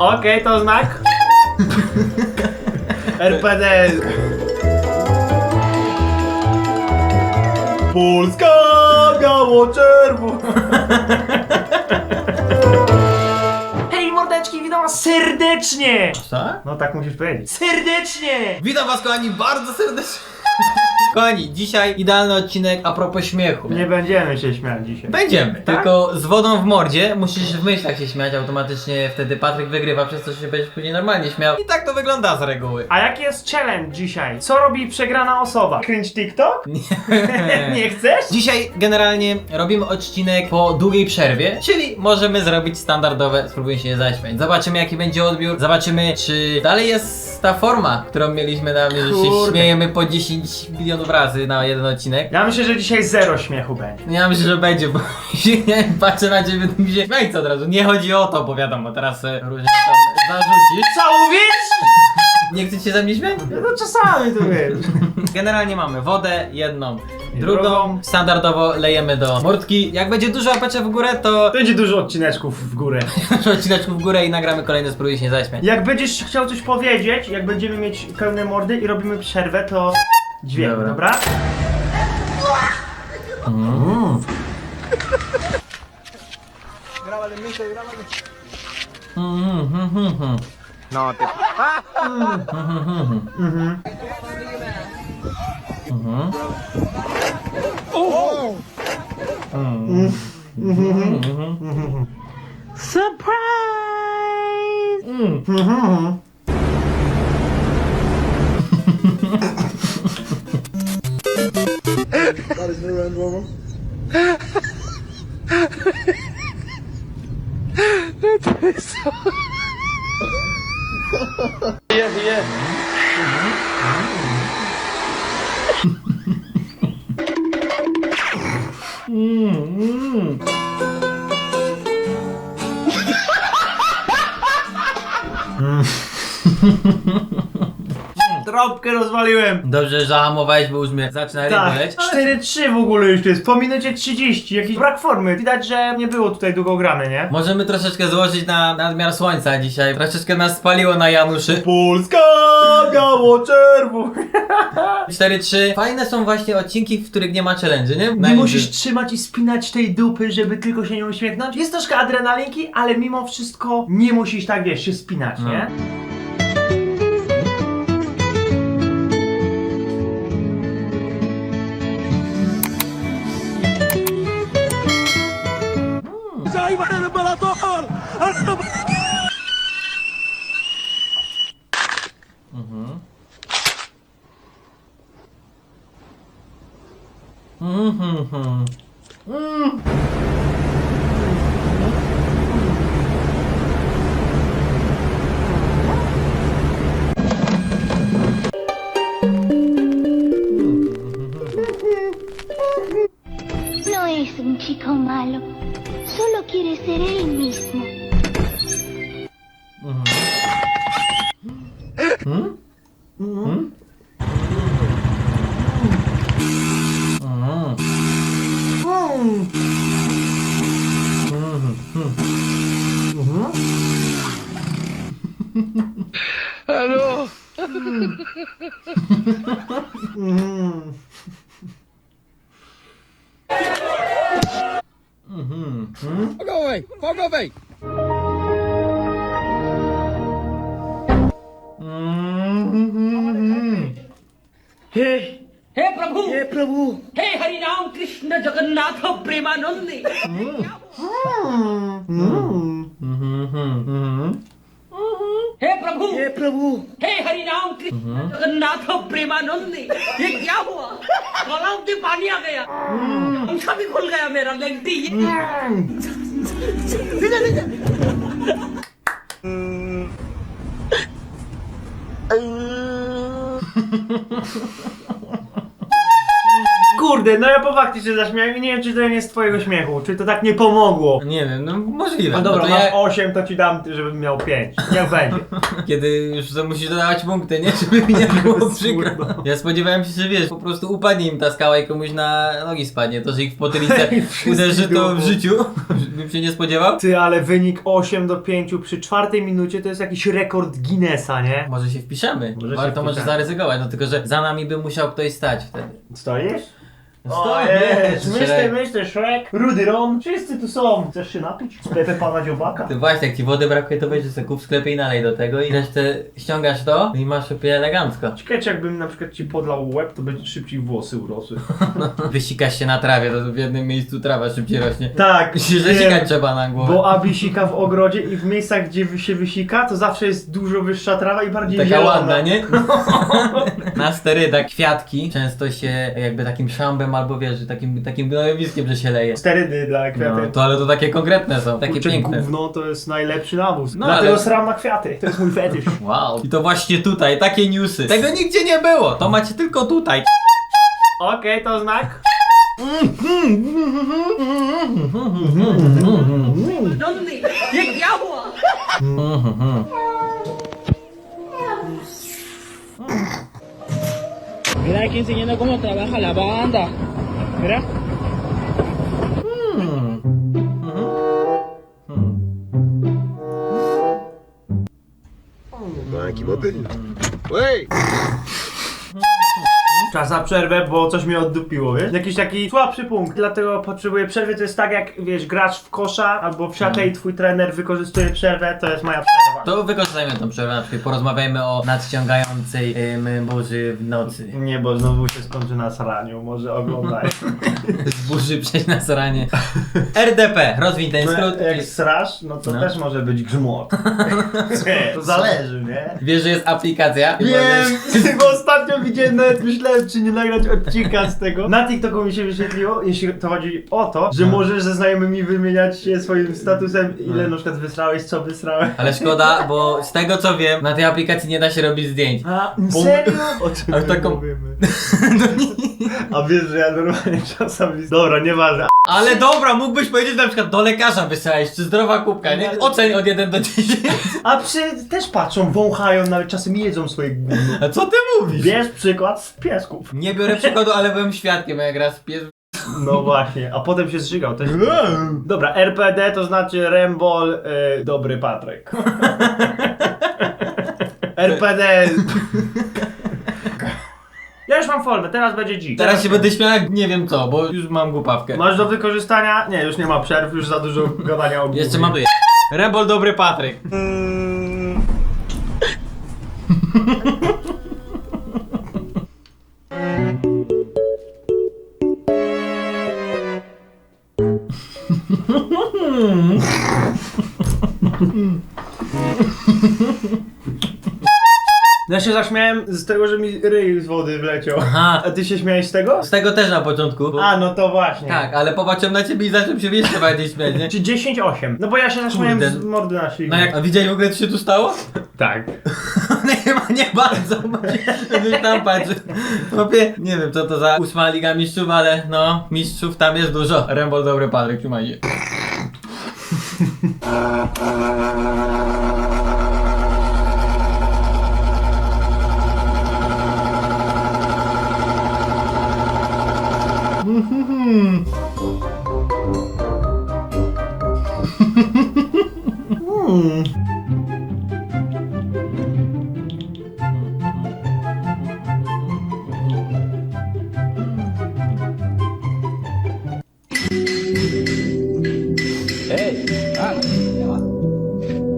Okej, to znak. RPD. Polska biało czerwona. Hej mordeczki, witam was serdecznie! Tak? No tak musisz powiedzieć. Serdecznie! Witam was kochani bardzo serdecznie. Kochani, dzisiaj idealny odcinek a propos śmiechu. Nie będziemy się śmiać dzisiaj. Będziemy, Tak? tylko z wodą w mordzie musisz w myślach się śmiać automatycznie, wtedy Patryk wygrywa, przez co się będziesz później normalnie śmiał. I tak to wygląda z reguły. A jaki jest challenge dzisiaj? Co robi przegrana osoba? Cringe TikTok? Nie chcesz? Dzisiaj generalnie robimy odcinek po długiej przerwie, czyli możemy zrobić standardowe, spróbuję się nie zaśmiać. Zobaczymy jaki będzie odbiór, zobaczymy czy dalej jest ta forma, którą mieliśmy na mnie, że się Kurde. śmiejemy po 10 milionów razy na jeden odcinek. Ja myślę, że dzisiaj zero śmiechu będzie. Ja myślę, że będzie, bo nie patrzę na ciebie, to mi się śmiejce od razu. Nie chodzi o to, bo wiadomo, teraz e, różnie tam zarzucisz. Co mówisz? Nie chcecie ze mnie śmiać? No to czasami to wiesz. Generalnie mamy wodę, jedną, I drugą. drugą. Standardowo lejemy do mordki. Jak będzie dużo apecze w górę, to Będzie dużo odcineczków w górę. odcineczku w górę i nagramy kolejny, spróbuj się nie zaśmiać. Jak będziesz chciał coś powiedzieć, jak będziemy mieć pełne mordy i robimy przerwę, to Dźwięk, Dobra. dobra? Mm. Grábale, Michel, grábale. Mm, mm, mm, mm. No, te... Mm, mm, mm, mm. Mhm. Oh! Mm. Mhm. Mhm. Surprise! Mhm. That is new Range that is so. yeah, yeah. Hmm. Hmm. Trąbkę rozwaliłem. Dobrze, że zahamowałeś, bo już mnie zaczyna Tak, boleć. 4-3 w ogóle już to jest, po minucie 30, jakiś brak formy. Widać, że nie było tutaj długo grane, nie? Możemy troszeczkę złożyć na nadmiar słońca dzisiaj. Troszeczkę nas spaliło na Januszy. Polska biało czerwona. 4-3. Fajne są właśnie odcinki, w których nie ma challenge, nie? Na Nie musisz trzymać i spinać tej dupy, żeby tylko się nie uśmiechnąć. Jest troszkę adrenalinki, ale mimo wszystko nie musisz tak, wiesz, się spinać, No. nie? Mhm. No es un chico malo, solo quiere ser él mismo. Mm-hmm. Hmm? Fuck away! Fuck away! हे हे प्रभु हे प्रभु हे हरि हरिनाम कृष्ण जगन्नाथ प्रेमानंदी हे प्रभु! हे प्रभु! हे हरि राम कृष्ण जगन्नाथ प्रेमानंद ये क्या हुआ? गलाव के पानी आ गया। पंखा भी खुल गया मेरा लेंटी Kurde, Kurde, no ja po fakcie się zaśmiałem i nie wiem, czy to nie jest twojego śmiechu, czy to tak nie pomogło. Nie wiem, no możliwe. No dobra, to masz ja, 8, to ci dam, żebym miał 5. Niech będzie. kiedy już to musisz dodawać punkty, nie? Żeby mi nie było przykro. Ja spodziewałem się, że wiesz, po prostu upadnie im ta skała i komuś na nogi spadnie. To, że ich w potylicę uderzy to w życiu, bym się nie spodziewał. Ty, ale wynik 8 do 5 przy czwartej minucie to jest jakiś rekord Guinnessa, nie? Może się wpiszemy. Może się Warto może wpiszemy. zaryzykować, no tylko że za nami by musiał ktoś stać wtedy. Stoisz? O jest, myślę, myślę, Shrek, Rudy Ron, wszyscy tu są. Chcesz się napić? W sklepie pana Dziobaka? Ty właśnie, jak ci wody brakuje, to weź sobie kup w sklepie i nalej do tego i resztę ściągasz to i masz opie elegancko. Ciekawe, czy jakbym na przykład ci podlał łeb, to będzie szybciej włosy urosły. Wysikasz się na trawie, to w jednym miejscu trawa szybciej rośnie. Tak, Się wiem, zasikać trzeba na głowę. Bo Abi sika w ogrodzie i w miejscach, gdzie się wysika, to zawsze jest dużo wyższa trawa i bardziej Taka zielona. ładna, nie? Na sterydach kwiatki często się jakby takim szambem albo wiesz, takim, takim gnojowiskiem, że się leje. Sterydy dla No, kwiaty. to ale to takie konkretne są, takie Kurczę, piękne. gówno to jest najlepszy nawóz. No, Dlatego ale- sram na kwiaty. To jest mój fetysz. Wow. I to właśnie tutaj, takie newsy. Tego nigdzie nie było, to macie tylko tutaj. Okej, to znak. ¿Dónde? ¿Y qué aquí enseñando cómo trabaja la banda. ¿Verdad? Czas na przerwę, bo coś mnie oddupiło, wiesz? Jakiś taki słabszy punkt, dlatego potrzebuję przerwy. To jest tak jak, wiesz, grasz w kosza albo w siatę i twój trener wykorzystuje przerwę, to jest moja przerwa. To wykorzystajmy tą przerwę, na przykład porozmawiajmy o nadciągającej ym, burzy w nocy. Nie, bo znowu się skończy na sraniu, może oglądaj. Z burzy przejść na saranie. RDP, rozwiń ten skrót. No, Jak srasz, no to No. też może być grzmot. to zależy, nie? Wiesz, że jest aplikacja? i Wiem, bo ostatnio widziałem, nawet myślałem, czy nie nagrać odcinka z tego. Na TikToku mi się wyświetliło, jeśli to chodzi o to, że No. możesz ze znajomymi wymieniać się swoim statusem, ile No. na przykład wysrałeś, co wysrałeś. Ale szkoda, bo z tego co wiem, na tej aplikacji nie da się robić zdjęć. A, serio? O czym Ale my taką- mówimy? No. A wiesz, że ja normalnie czasami... Dobra, nieważne. Ale dobra, mógłbyś powiedzieć na przykład do lekarza wysłałeś, czy zdrowa kubka, nie? Oceń od 1 do 10. A psy też patrzą, wąchają, nawet czasem jedzą swoje gówno. A co ty mówisz? Bierz przykład z piesków. Nie biorę przykładu, ale byłem świadkiem, jak raz pies... No właśnie, a potem się zżygał też. Dobra, RPD to znaczy Rembol y, Dobry Patryk. RPD. Ja już mam formę, teraz będzie dzik. Teraz się będę śmiał jak nie wiem co, bo już mam głupawkę. Masz do wykorzystania? Nie, już nie ma przerw, już za dużo gadania o Jeszcze mam je- Rebol dobry Patryk. się zaśmiałem z tego, że mi ryj z wody wleciał. Aha. A ty się śmiałeś z tego? Z tego też na początku. Bo... A, no to właśnie. Tak, ale popatrzyłem na ciebie i zacząłem się jeszcze bardziej śmiać, nie? Czy 10-8? No bo ja się zaśmiałem Kurde. z mordy na siebie. No jak, a widzieli w ogóle co się tu stało? Tak. nie, ma- nie bardzo, będziesz tam patrzy. Chłopie, nie wiem co to za ósma liga mistrzów, ale no, mistrzów tam jest dużo. Rembol dobry Patryk, trzymaj się. Hei, Kang.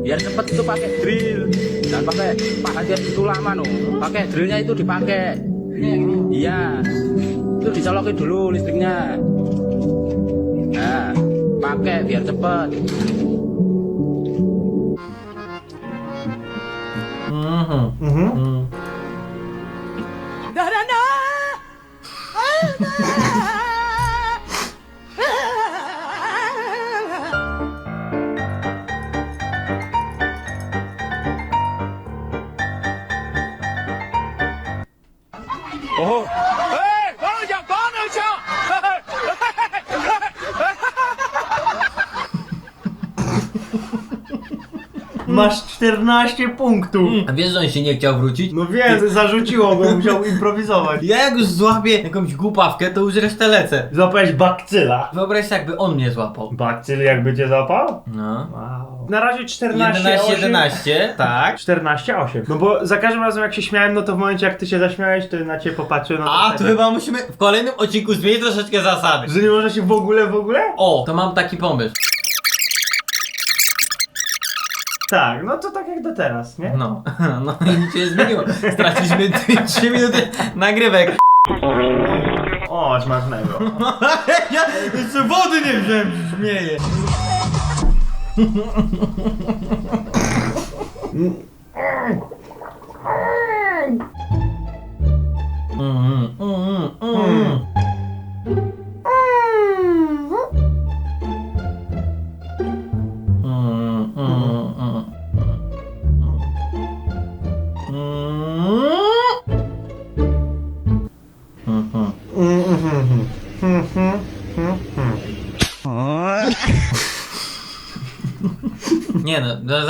Biar cepet itu pakai drill. Jangan pakai pahat yang itu lama no. Pakai drillnya itu dipakai. Iya. Itu dicolokin dulu listriknya. Nah, pakai biar cepet. Mhm. Mhm. 14 punktów. A wiesz, że on się nie chciał wrócić? No wiem, zarzuciło go, musiał improwizować. Ja jak już złapię jakąś głupawkę, to już resztę lecę. Złapałeś bakcyla. Wyobraź sobie, jakby on mnie złapał. Bakcyl jakby cię złapał? No. Wow. Na razie 14, 11, 8. 11, tak. 14, 8. No bo za każdym razem jak się śmiałem, no to w momencie jak ty się zaśmiałeś, to na ciebie popatrzyłem. No A, to wtedy- chyba musimy w kolejnym odcinku zmienić troszeczkę zasady. Że nie może się w ogóle, w ogóle? O, to mam taki pomysł. Tak, no to tak jak do teraz, nie? No, no i nic się nie zmieniło. Straciliśmy 3 minuty nagrywek. O, smacznego. ja jeszcze wody nie wziąłem, śmieję. Mm, mm, mm. Mm,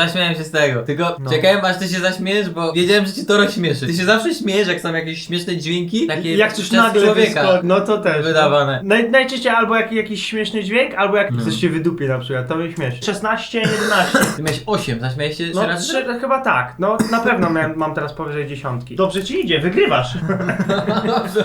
zaśmiałem się z tego. Tylko No. czekałem aż ty się zaśmiejesz, bo wiedziałem, że cię to rozśmieszy. Ty się zawsze śmiejesz, jak są jakieś śmieszne dźwięki, takie Jak coś przez nagle człowieka. wysko- no to też. wydawane. Naj, najczęściej albo jak, jakiś śmieszny dźwięk, albo jak No. coś się wydupie na przykład, to mnie śmieszy. 16, 11. Ty miałeś 8, zaśmiałeś się No trzy razy? trzy, chyba tak, no na pewno miałem, mam teraz powyżej dziesiątki. Dobrze ci idzie, wygrywasz. Dobrze,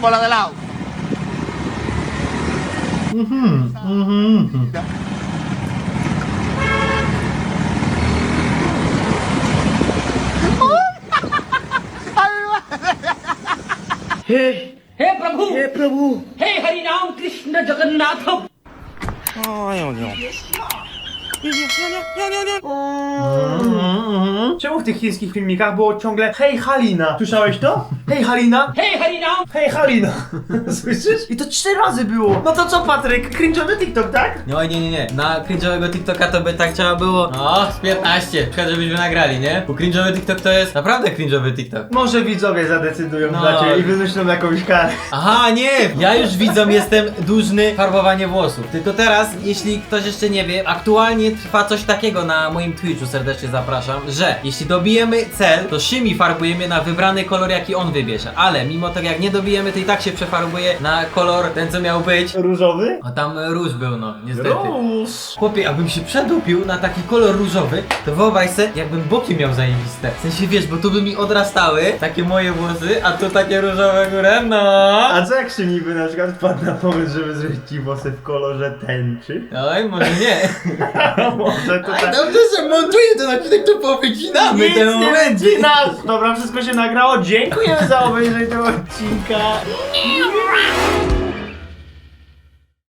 por la de lado. Uh -huh, uh -huh. हे हे प्रभु हे प्रभु हे हरिनाम Krishna Jagannath nie, nie, nie, nie, nie, nie. Czemu w tych chińskich filmikach było ciągle Hej Halina? Słyszałeś to? Hej Halina? Hej Halina! Hej Halina! Słyszysz? I to trzy razy było. No to co Patryk? Cringe'owy TikTok, tak? No nie, nie, nie. Na cringe'owego TikToka to by tak trzeba było. No, z 15. Przykład, żebyśmy nagrali, nie? Bo cringe'owy TikTok to jest naprawdę cringe'owy TikTok. Może widzowie zadecydują No. dla ciebie i wymyślą jakąś karę. Aha, nie! Ja już widzom jestem dłużny farbowanie włosów. Tylko teraz, jeśli ktoś jeszcze nie wie, aktualnie trwa coś takiego na moim Twitchu, serdecznie zapraszam, że jeśli dobijemy cel, to Szymi farbujemy na wybrany kolor, jaki on wybierze. Ale mimo tego, jak nie dobijemy, to i tak się przefarbuje na kolor ten, co miał być. Różowy? A tam róż był, no, niestety. Róż! Chłopie, jakbym się przedupił na taki kolor różowy, to wyobraź se, jakbym boki miał zajebiste. W sensie wiesz, bo tu by mi odrastały takie moje włosy, a tu takie różowe górę, no. A co jak Szymi by na przykład wpadł na pomysł, żeby zrobić ci włosy w kolorze tęczy? Oj, może nie. Może to tak... Dobrze, że montuję ten odcinek, to powycinamy Nic ten moment. nas! Dobra, wszystko się nagrało. Dziękujemy za obejrzenie tego odcinka.